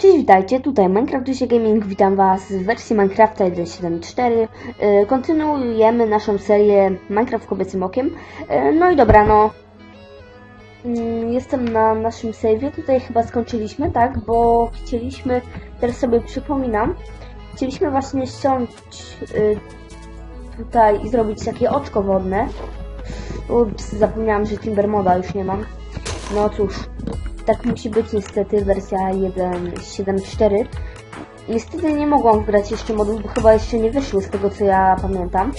Cześć, witajcie, tutaj Minecraft Dusie Gaming, witam was w wersji Minecrafta 1.7.4 Yy, Kontynuujemy naszą serię Minecraft kobiecym okiem. Yy, No i dobra, no. Mm, Jestem na naszym save'ie, tutaj chyba skończyliśmy, tak? Bo chcieliśmy, teraz sobie przypominam Chcieliśmy właśnie ściąć yy, tutaj i zrobić takie oczko wodne. Ups, zapomniałam, że Timber Moda już nie mam. No cóż, tak musi być niestety, wersja 1.7.4. Niestety nie mogłam wgrać jeszcze modów, bo chyba jeszcze nie wyszły z tego co ja pamiętam.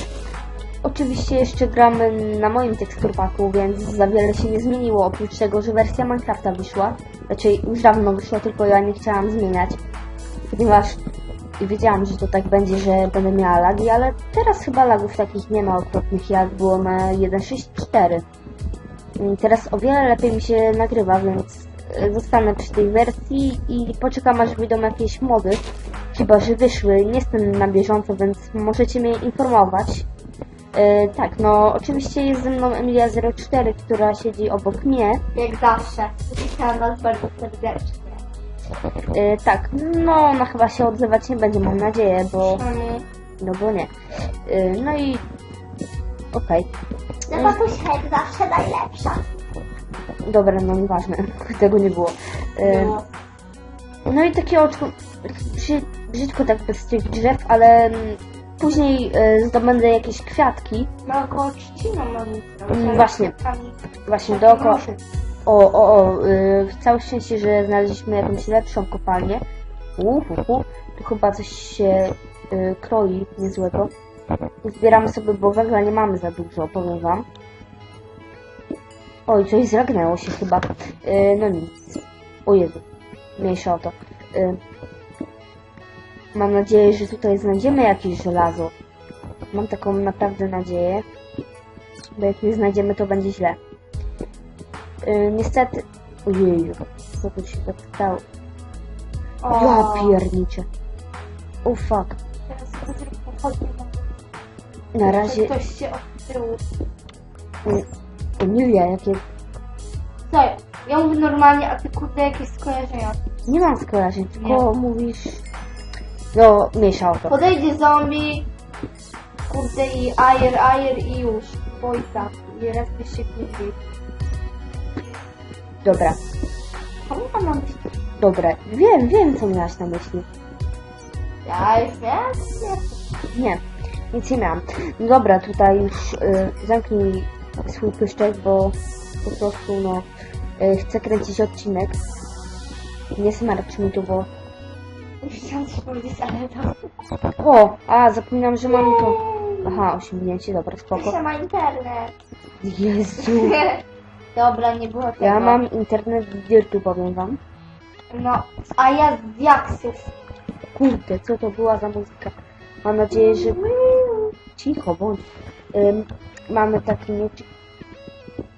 Oczywiście jeszcze gramy na moim teksturpaku, więc za wiele się nie zmieniło, oprócz tego, że wersja Minecrafta wyszła. Znaczy już dawno wyszła, tylko ja nie chciałam zmieniać, ponieważ wiedziałam, że to tak będzie, że będę miała lagi, ale teraz chyba lagów takich nie ma okropnych jak było na 1.6.4. Mm, Teraz o wiele lepiej mi się nagrywa, więc zostanę przy tej wersji i poczekam aż wyjdą jakieś mody. Chyba, że wyszły. Nie jestem na bieżąco, więc możecie mnie informować. E, tak, no oczywiście jest ze mną Emilia04, która siedzi obok mnie. Jak zawsze. Witam Was bardzo serdecznie. E, tak, no ona chyba się odzywać nie będzie, mam nadzieję, bo... Przynajmniej No bo nie. E, no i... Okej. No Batusia jak zawsze najlepsza. Dobra, no nieważne. Tego nie było. E, No. No i takie oczko, brzy, brzydko tak bez tych drzew, ale mm, później e, zdobędę jakieś kwiatki. No około trzcina mamy. Mm, właśnie. Właśnie dookoła. O, o, o, y, całe szczęście, że znaleźliśmy jakąś lepszą kopalnię. Uhuhu, tu chyba coś się y, kroi niezłego. Zbieramy sobie, bo węgla nie mamy za dużo, powiem wam. Oj, coś zragnęło się chyba. Y, no nic. O Jezu, mniejsza o to. Y, mam nadzieję, że tutaj znajdziemy jakieś żelazo. Mam taką naprawdę nadzieję. Bo jak nie znajdziemy, to będzie źle. Y, niestety... Ojeju, co tu się tak stało? Ja pierniczę. O fuck. Na razie... Ktoś się od tyłu. y, Emilia, jakie... Co? Ja mówię normalnie, a ty kurde jakieś skojarzenia. Nie mam skojarzeń, tylko mówisz... No, mniejsza o to. Podejdzie zombie, kurde i ajer, ajer i już. Bojca. I reszty się kurde. Dobra, Pamiętam mam dobra. Wiem, wiem, co miałaś na myśli. Ja już wiem. Nie, nic nie miałam. No dobra, tutaj już y, zamknij swój pyszczek, bo po prostu, no, y, chcę kręcić odcinek. Nie smarcz mi tu, bo... Chciałam coś powiedzieć, ale to... O, a, zapominam, że mam tu... Aha, osiągnięcie, dobra, spoko. Proszę ma internet. Jezu, Dobra, nie było tego. ja mam internet w Dirtu, powiem wam. No, a ja z Diaksów. Kurde, co to była za muzyka? Mam nadzieję, że... Cicho, bądź. Mamy taki miecz...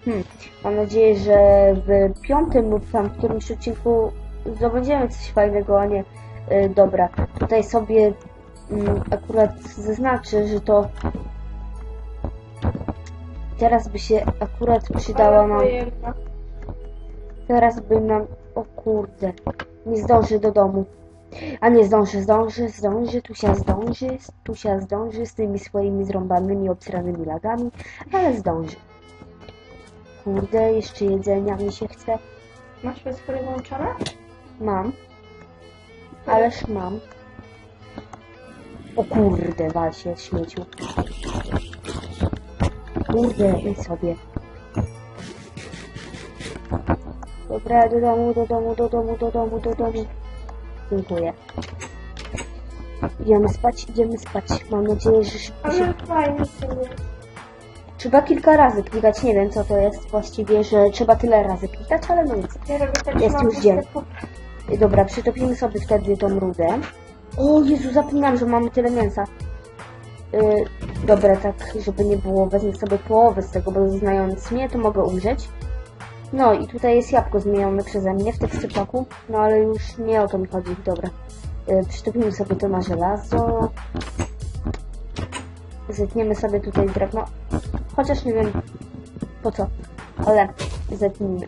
Hmm. Mam nadzieję, że w piątym lub tam którymś odcinku zdobędziemy coś fajnego, a nie... Y, dobra, tutaj sobie mm, akurat zaznaczę, że to... Teraz by się akurat przydała nam... Teraz by nam... O kurde. Nie zdąży do domu. A nie zdąży, zdąży, zdąży, tu się zdąży, tu się zdąży z tymi swoimi zrąbanymi, obsranymi lagami, ale zdąży. Kurde, jeszcze jedzenia mi się chce. Masz wszystko włączone? Mam. Ależ mam. O kurde, wal się śmieciu. Kurde, idź sobie. Dobra, do domu, do domu, do domu, do domu, do domu. Dziękuję. Idziemy spać, idziemy spać. Mam nadzieję, że szybko się... Ale fajnie sobie. Trzeba kilka razy klikać, nie wiem co to jest właściwie, że trzeba tyle razy klikać, ale no nic. Ja robię tak, Jest mam już dzień. Dobra, przytopimy sobie wtedy tą rudę. O Jezu, zapomniałam, że mamy tyle mięsa. Yy, dobra, tak, żeby nie było, wezmę sobie połowę z tego, bo znając mnie, to mogę umrzeć. No i tutaj jest jabłko zmienione przeze mnie w tekstypaku, no ale już nie o to mi chodzi, dobra. Yy, sobie to na żelazo. Zetniemy sobie tutaj drewno. Chociaż nie wiem po co, ale zetnijmy.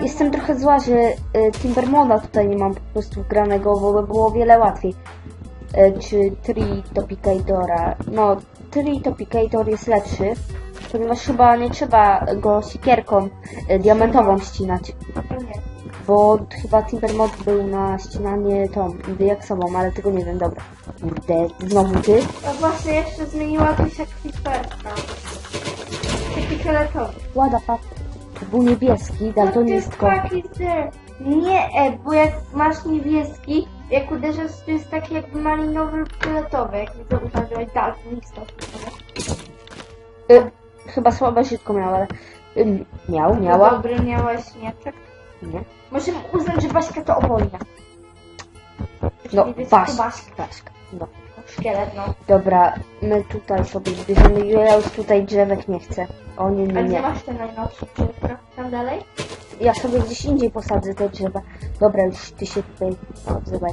Jestem trochę zła, że y, Timbermoda tutaj nie mam po prostu wgranego, bo by było wiele łatwiej. Y, czy Tree Topicatora. No, Tree Topicator jest lepszy, ponieważ chyba nie trzeba go sikierką y, diamentową ścinać. Bo chyba Timbermod był na ścinanie tą diaksową, ale tego nie wiem, dobra. Kurde, znowu ty? No właśnie jeszcze zmieniła coś jak Creeperka. Taki fioletowy. Łada fuck. To był niebieski, fuck is there? Nie, e, bo jak masz niebieski, jak uderzasz, to jest taki jakby malinowy fioletowy, jak mi to uważałeś, daltonista. Y, chyba słabe żytko miał, ale... Y, miał, miała. Dobry miałaś mieczek. Nie. Możemy uznać, że Baśka to obojna. No, Baśka. Baśka. Baśka. No. Szkielet, no. Dobra, my tutaj sobie zbierzemy. Ja już tutaj drzewek nie chcę. O nie, A nie, gdzie nie. masz te najnowsze drzewka? Tam dalej? Ja sobie gdzieś indziej posadzę te drzewa. Dobra, już ty się tutaj odzywaj.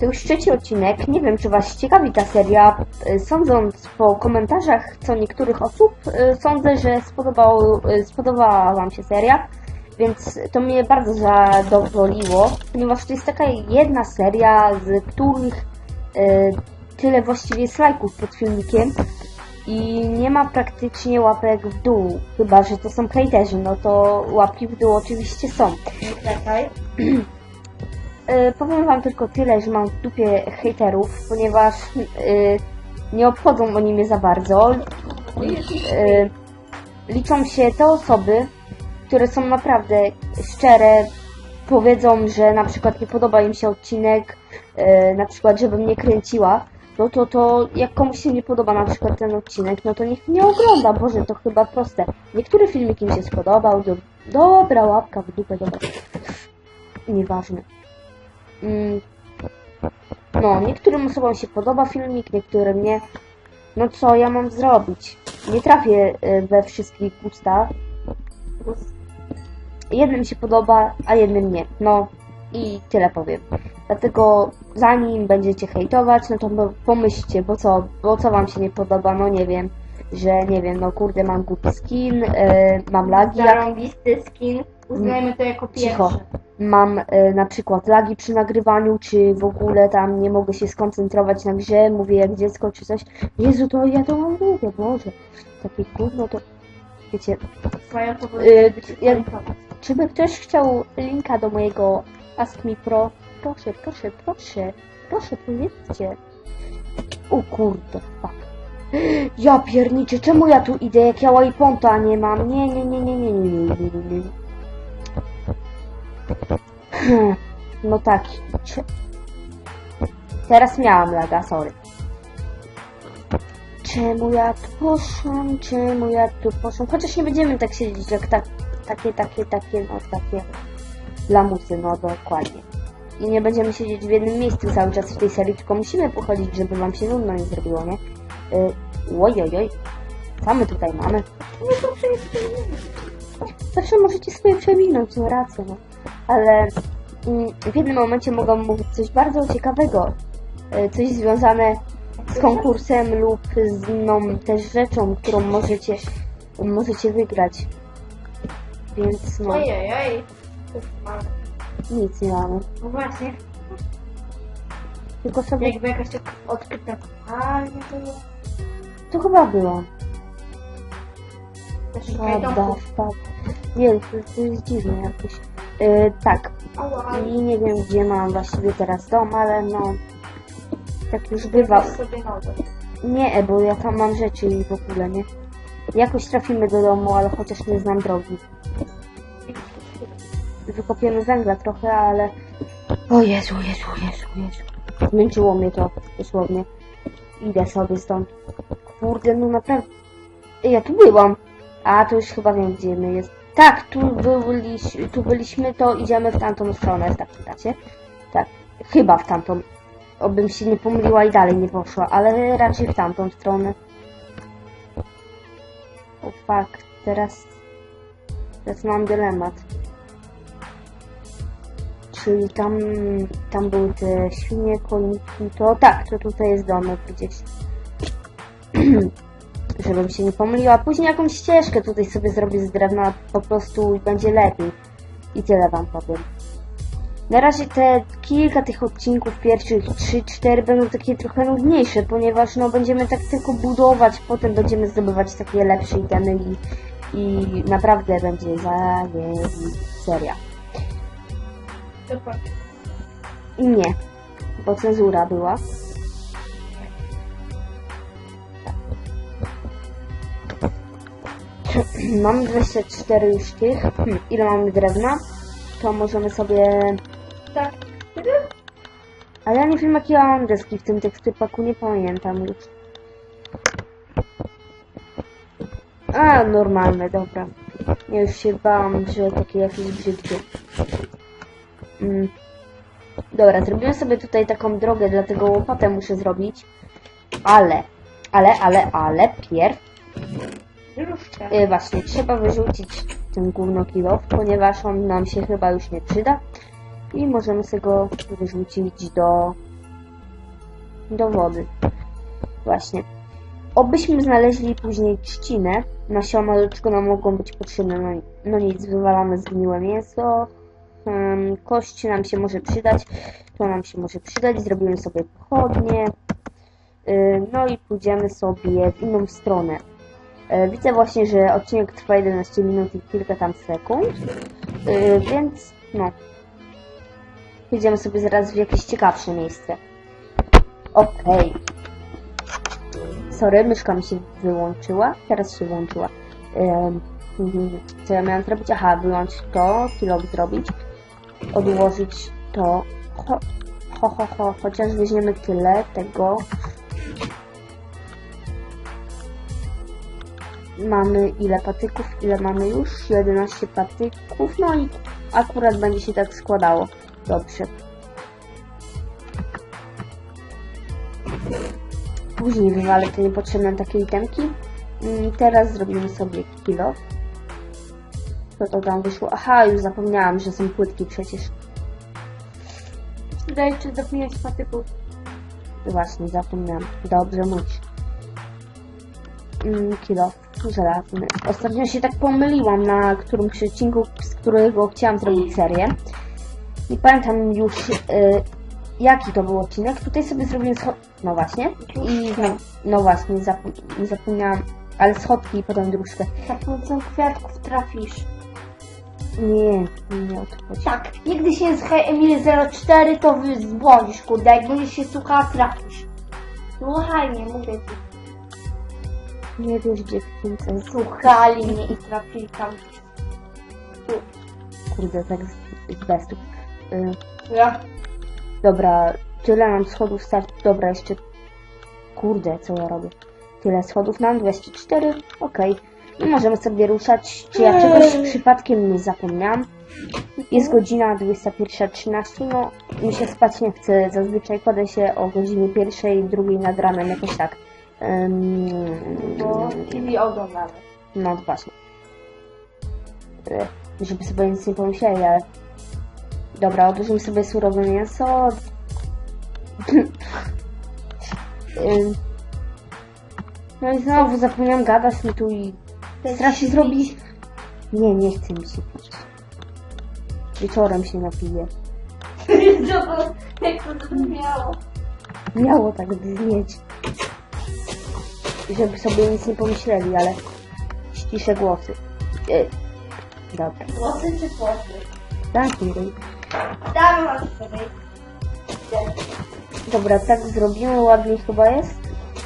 To już trzeci odcinek. Nie wiem, czy Was ciekawi ta seria. Y, Sądząc po komentarzach co niektórych osób, y, sądzę, że spodobał, y, spodobała Wam się seria. Więc to mnie bardzo zadowoliło, ponieważ to jest taka jedna seria, z których tyle właściwie jest lajków pod filmikiem i nie ma praktycznie łapek w dół. Chyba, że to są hejterzy, no to łapki w dół oczywiście są. Czekaj. E, powiem wam tylko tyle, że mam w dupie hejterów, ponieważ e, nie obchodzą oni mnie za bardzo. E, liczą się te osoby, które są naprawdę szczere, powiedzą, że na przykład nie podoba im się odcinek, e, na przykład, żebym nie kręciła, no to to jak komuś się nie podoba na przykład ten odcinek, no to niech nie ogląda, Boże, to chyba proste. Niektóry filmik im się spodobał, do, dobra łapka w dupę, dobra. Nieważne. Mm. No, niektórym osobom się podoba filmik, niektórym nie. No co ja mam zrobić? Nie trafię y, we wszystkich gusta. Jednym się podoba, a jednym nie. No i tyle powiem. Dlatego zanim będziecie hejtować, no to po- pomyślcie, bo co, bo co wam się nie podoba, no nie wiem, że nie wiem, no kurde mam głupi skin, y, mam lagi, Zarąbisty skin. Uznajmy to jako pierwszy. Cicho. mam e, na przykład lagi przy nagrywaniu, czy w ogóle tam nie mogę się skoncentrować na grze, mówię jak dziecko, czy coś. Jezu, to ja to mam długie, Boże. Takie gówno to... Wiecie, Yy, będzie ja- czy by ktoś chciał linka do mojego Ask Me Pro? Proszę, proszę, proszę, proszę, powiedzcie. O kurde, fuck. Ja pierniczę, czemu ja tu idę, jak ja Wayponta nie mam? Nie, nie, nie, nie, nie, nie, nie, nie, nie, nie. Hmm, No tak. Teraz miałam laga, sorry. Czemu ja tu poszłam? Czemu ja tu poszłam? Chociaż nie będziemy tak siedzieć jak tak, takie, takie, takie, no takie lamusy, no dokładnie. I nie będziemy siedzieć w jednym miejscu cały czas w tej serii, tylko musimy pochodzić, żeby wam się nudno nie zrobiło, nie? Yy, oj, oj, oj. Co my tutaj mamy? Zawsze możecie sobie przewinąć, no rację, no. Ale mm, w jednym momencie mogą mówić coś bardzo ciekawego. E, Coś związane z konkursem lub z inną też rzeczą, którą możecie, możecie wygrać. Więc no, Ojej, oj. Cóż mamy. nic nie mamy. No właśnie, Tylko sobie... jakby jakaś odkryta to chyba było. Prawda. Nie, to, to jest dziwne jakieś. E, tak, i nie wiem gdzie mam właściwie teraz dom, ale no... Tak już bywa. Nie, bo ja tam mam rzeczy i w ogóle nie. Jakoś trafimy do domu, ale chociaż nie znam drogi. Wykopiemy węgla trochę, ale... O Jezu, Jezu, Jezu, Jezu. Zmęczyło mnie to, dosłownie. Idę sobie stąd. Kurde, no naprawdę... Ja tu byłam. A, to już chyba wiem, gdzie my jest. Tak, tu, byliś, tu byliśmy, to idziemy w tamtą stronę w takim razie. Tak, chyba w tamtą. Obym się nie pomyliła i dalej nie poszła, ale raczej w tamtą stronę. O fuck, teraz... Teraz mam dylemat. Czyli tam, tam były te świnie, koniki, to tak, to tutaj jest domek gdzieś. żebym się nie pomyliła. Później jakąś ścieżkę tutaj sobie zrobię z drewna po prostu i będzie lepiej. I tyle wam powiem. Na razie te kilka tych odcinków, pierwszych 3-4 będą takie trochę nudniejsze, ponieważ no będziemy tak tylko budować, potem będziemy zdobywać takie lepsze itemy i, i naprawdę będzie seria. Dokładnie. I nie, bo cenzura była. Mamy 24 już tych. Hmm, ile mamy drewna? To możemy sobie... Tak. Ale ja nie wiem jakie ja mam deski w tym tekstypaku, nie pamiętam już. A, normalne, dobra. Ja już się bałam, że takie jakieś brzydkie. Mm. Dobra, zrobiłem sobie tutaj taką drogę, dlatego łopatę muszę zrobić. Ale, ale, ale, ale, pierw Y, właśnie, trzeba wyrzucić ten gówno kilof, ponieważ on nam się chyba już nie przyda. I możemy sobie go wyrzucić do, do wody. Właśnie. Obyśmy znaleźli później trzcinę. Nasiona, do czego nam mogą być potrzebne. No, no nic, wywalamy zgniłe mięso. Ym, kość nam się może przydać. To nam się może przydać. Zrobimy sobie pochodnie. Y, no i pójdziemy sobie w inną stronę. E, Widzę właśnie, że odcinek trwa 11 minut i kilka tam sekund, E, więc no. Idziemy sobie zaraz w jakieś ciekawsze miejsce. Okej. Sorry, myszka mi się wyłączyła. Teraz się włączyła. Em, mhm. Co ja miałam zrobić? Aha, wyłączyć to, kilo zrobić. Odłożyć to. Ho, ho, ho, ho. Chociaż weźmiemy tyle tego. Mamy ile patyków, ile mamy już? 11 patyków, no i akurat będzie się tak składało. Dobrze. Później wywalę te niepotrzebne takie itemki. Mm, Teraz zrobimy sobie kilo. Co to tam wyszło? Aha, już zapomniałam, że są płytki przecież. Daj jeszcze zapomnieć patyków. Właśnie, zapomniałam. Dobrze, mówisz. Mm, kilo żelazny. Ostatnio się tak pomyliłam na którymś odcinku, z którego chciałam zrobić serię. Nie pamiętam już y, jaki to był odcinek. Tutaj sobie zrobiłem schod... No właśnie. I no, no właśnie, zapo- zapomniałam. Ale schodki i potem dróżkę. Za pomocą kwiatków trafisz. Nie, nie o to chodzi. Tak, nigdy się nie słuchaj Emil 04, to wy zbłądzisz, kurde. Jak będziesz się słuchała, trafisz. Słuchaj mnie, mówię ci. Nie wiesz dziewczynce. Słuchali mnie i trafili tam. Kurde, tak z, z bestów. Y, Ja. Dobra, tyle nam schodów start. Dobra, jeszcze. Kurde, co ja robię? Tyle schodów nam, 24, okej. I możemy sobie ruszać. Czy ja czegoś przypadkiem nie zapomniałam? Jest godzina 21.13, no mi się spać nie chce. Zazwyczaj kładę się o godzinie pierwszej, drugiej nad ranem, jakoś tak. Bo TV oglądamy. no właśnie. Y, Żeby sobie nic nie pomyśleli, ale... Dobra, odłożymy sobie surowe mięso. No i znowu zapomniałam gadać mi tu i... Strasznie zrobić... Nie, nie chce mi się pić. Wieczorem się napiję. Co to, jak to brzmiało? Miało tak brzmieć. Żeby sobie nic nie pomyśleli, ale... Ściszę głosy. Y, Dobra. Włosy czy włosy? Zamknij ryj. Damy wam sobie. Dobra, tak zrobimy, ładnie chyba jest.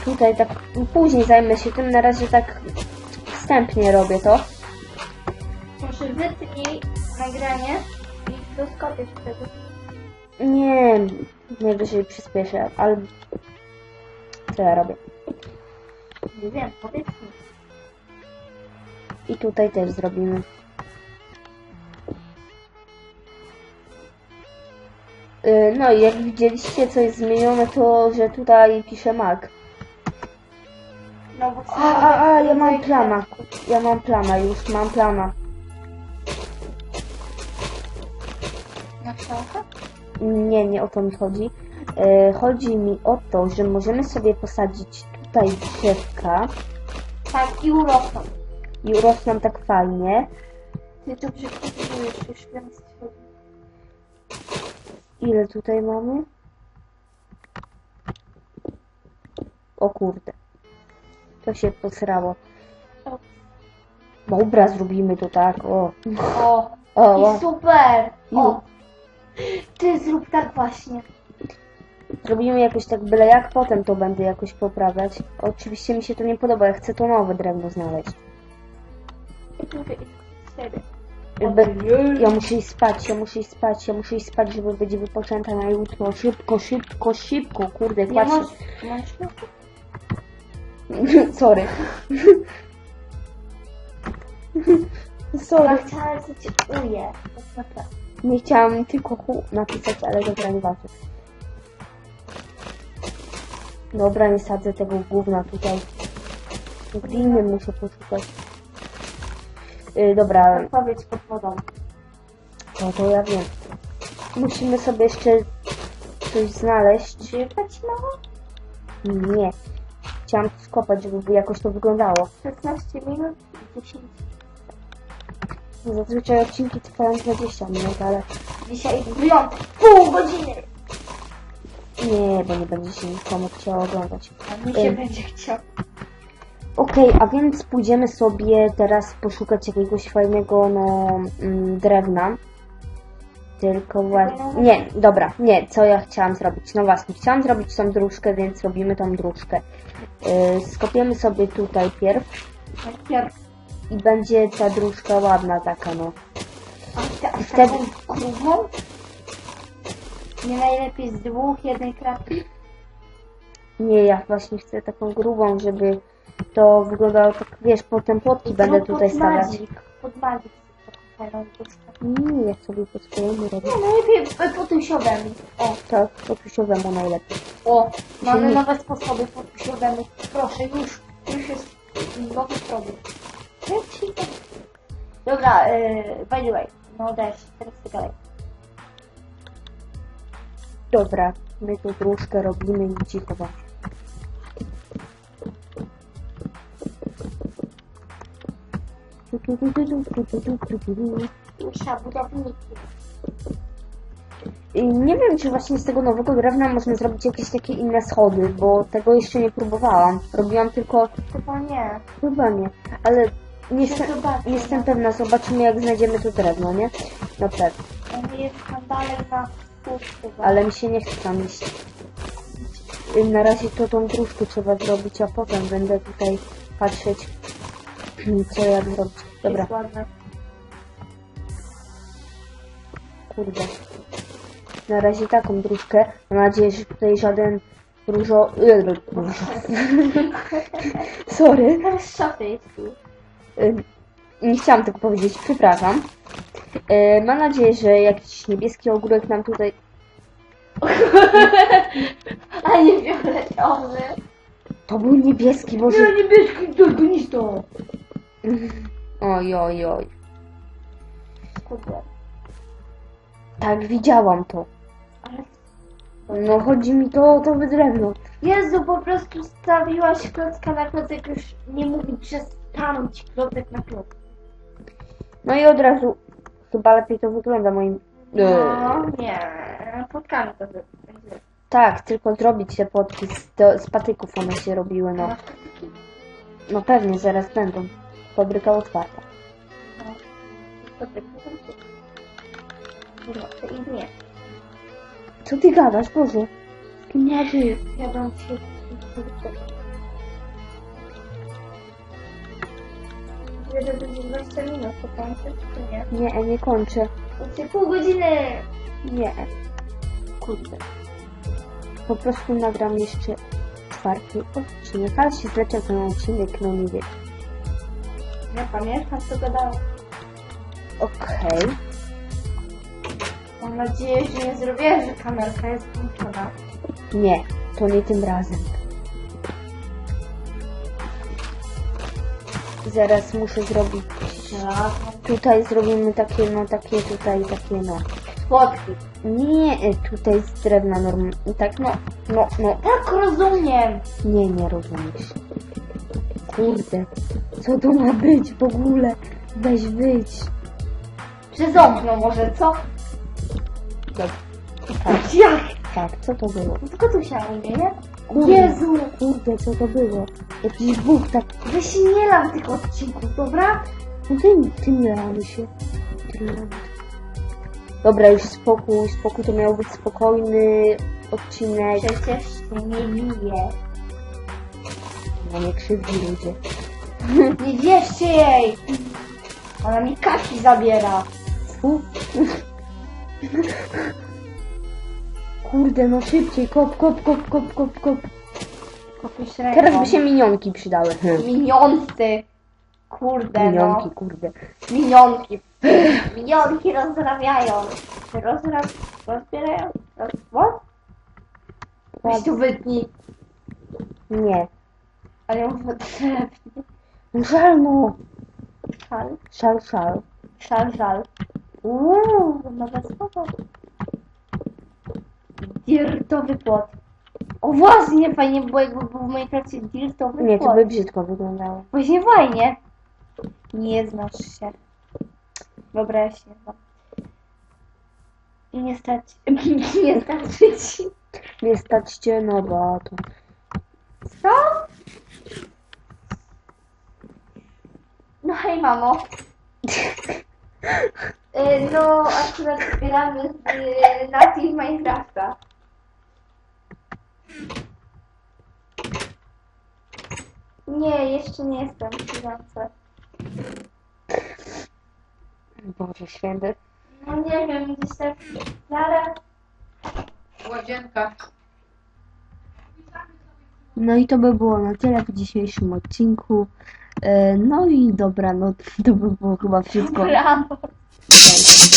Tutaj tak, później zajmę się tym, na razie tak wstępnie robię to. Może wytnij nagranie i doskopiesz wtedy. Nie, najwyżej przyspieszę, ale co ja robię? Nie wiem, powiedz mi. I tutaj też zrobimy. Yy, No i jak widzieliście, co jest zmienione, to że tutaj pisze Mac. No bo A, a, a, ja mam plana. Ja mam plana, już mam plana. Na kształkę? Nie, nie o to mi chodzi. E, chodzi mi o to, że możemy sobie posadzić tutaj drzewka Tak, i urosną. i urosną tak fajnie. Ty już co chodzi. Ile tutaj mamy? O kurde. To się posrało. Dobra, zrobimy to tak, o. O, O, o. i super! O, ty zrób tak właśnie. Zrobimy jakoś tak byle jak, potem to będę jakoś poprawiać. Oczywiście mi się to nie podoba, ja chcę to nowe drewno znaleźć. Jakby, ja muszę iść spać, ja muszę iść spać, ja muszę iść spać, żeby być wypoczęta na jutro. Szybko, szybko, szybko, kurde, Nie masz Sorry. Sorry. chciałam. Tak naprawdę. Nie chciałam tylko hu napisać, ale dobra, nieważne. Dobra, nie sadzę tego gówna tutaj. Gliny muszę poszukać. Yy, dobra, Odpowiedź pod wodą. no to ja wiem. Musimy sobie jeszcze coś znaleźć. Żywać mało? Nie. Chciałam skopać, żeby jakoś to wyglądało. 16 minut i 10. Zazwyczaj odcinki trwają 20 minut, ale Dzisiaj wyjątek. Pół godziny. Nie, bo nie będzie się nikomu chciało oglądać. A mi się Ej. będzie chciał. Okej, a więc pójdziemy sobie teraz poszukać jakiegoś fajnego no, mm, drewna. Tylko właśnie... Nie, dobra, nie, co ja chciałam zrobić? No właśnie, chciałam zrobić tą dróżkę, więc robimy tą dróżkę. Yy, skopiemy sobie tutaj pierw Najpierw. i będzie ta dróżka ładna taka, no. A ta, I wtedy- taką? Nie najlepiej z dwóch, jednej kratki. Nie, ja właśnie chcę taką grubą, żeby to wyglądało tak, wiesz, potem płotki będę tutaj pod stawiać. Magic. Pod magic. Nie, ja sobie po swojemu robię. Nie, najlepiej e, po tysiowemu. O, Tak, po tusiowemu najlepiej. o. Mamy nowe sposoby po tysiowemu. Proszę, już. Już jest nowy produkt. Dobra, yy, by the way. No deszcz, teraz ty dalej. Dobra, my tu dróżkę robimy i cicho budowniki. I Nie wiem, czy właśnie z tego nowego drewna można zrobić jakieś takie inne schody, bo tego jeszcze nie próbowałam. Robiłam tylko, Chyba nie. chyba nie, ale nie, jestem, zobaczy, nie jestem pewna, zobaczymy jak znajdziemy to drewno, nie? No pewnie, On jest tam dalej na. Ale mi się nie chce tam iść. Na razie to tą dróżkę trzeba zrobić, a potem będę tutaj patrzeć, co jak zrobić. Dobra, kurde. Na razie taką dróżkę. Mam nadzieję, że tutaj żaden różo... różo. Sorry. Teraz szafy jest tu. Nie chciałam tego powiedzieć, przepraszam. Y, Mam nadzieję, że jakiś niebieski ogórek nam tutaj... A nie fioletowy. To był niebieski, Boże. niebieski, tylko niż to. Oj, oj, oj. Kurde. Tak, widziałam to. No chodzi mi to o to drewno. Jezu, po prostu stawiłaś klocka na klocek, już nie mówić, że stanąć klocek na klocek. No i od razu chyba lepiej to wygląda moim... No, nie. Spotkamy to będzie. Tak, tylko zrobić te potki z, do, z patyków one się robiły, no. Taki. No pewnie, zaraz będą. Fabryka otwarta. No. No, to i nie. Co ty gadasz, Boże? Z kim ja żyję? Ja się... Że to będzie 20 minut, to kończysz, czy nie? Nie, nie kończę. Będzie pół godziny! Nie. Kurde. Po prostu nagram jeszcze czwarty odcinek, ale się zleczę ten odcinek, no nie wiem. Ja pamiętam, co gadałam. Okej. Mam nadzieję, że nie zrobię, że kamerka jest włączona. Nie, to nie tym razem. Zaraz muszę zrobić... Tutaj zrobimy takie, no takie tutaj, takie no. Słodki. Nie, tutaj z drewna norm... Tak, no, no, no. Tak, rozumiem. Nie, nie rozumiesz. Kurde, co to ma być w ogóle? Weź wyjdź. Przez okno może, co? Dobra. Tak, Jak? tak, co to było? Tylko tu się nie, Kurde, Jezu! Kurde, co to było? Jakiś Bóg tak... Weź nie lam tych odcinków, dobra? No ty, ty nie ramy się. Ty nie ramy. Dobra, już spokój, spokój, to miał być spokojny odcinek. Przecież się nie bije. No nie krzywdzi ludzie. Nie wierzcie jej! Ona mi kaki zabiera. Kurde, no szybciej, kop, kop, kop, kop, kop, kop. Kopisz ręką. Teraz by się minionki przydały. Hmm. Minionsy. Kurde Minionki, no. kurde. Minionki. Minionki rozrabiają. Rozra... Rozbierają. Roz... What? Weź tu wytnij. Nie. Ale potrzebnie. No żal no. Szal. Szal, szal. Szal, żal. Uuu, nowe słowo. Dirtowy płot. O właśnie, fajnie było jakby był w Minecrafcie dirtowy Nie, to by brzydko wyglądało. Właśnie fajnie. Nie znasz się. Dobra, ja się nie znam. Nie stać. Nie starczy ci. Nie stać cię, no bo to... Co? No hej mamo. Y, No akurat gramy z y, Nati w Minecrafta. Nie, jeszcze nie jestem w śpiewance. Boże święty. No nie wiem, gdzieś tak zaraz. Łazienka. No i to by było na tyle w dzisiejszym odcinku. E, No i dobra, no to by było chyba wszystko. Brawo. Cześć.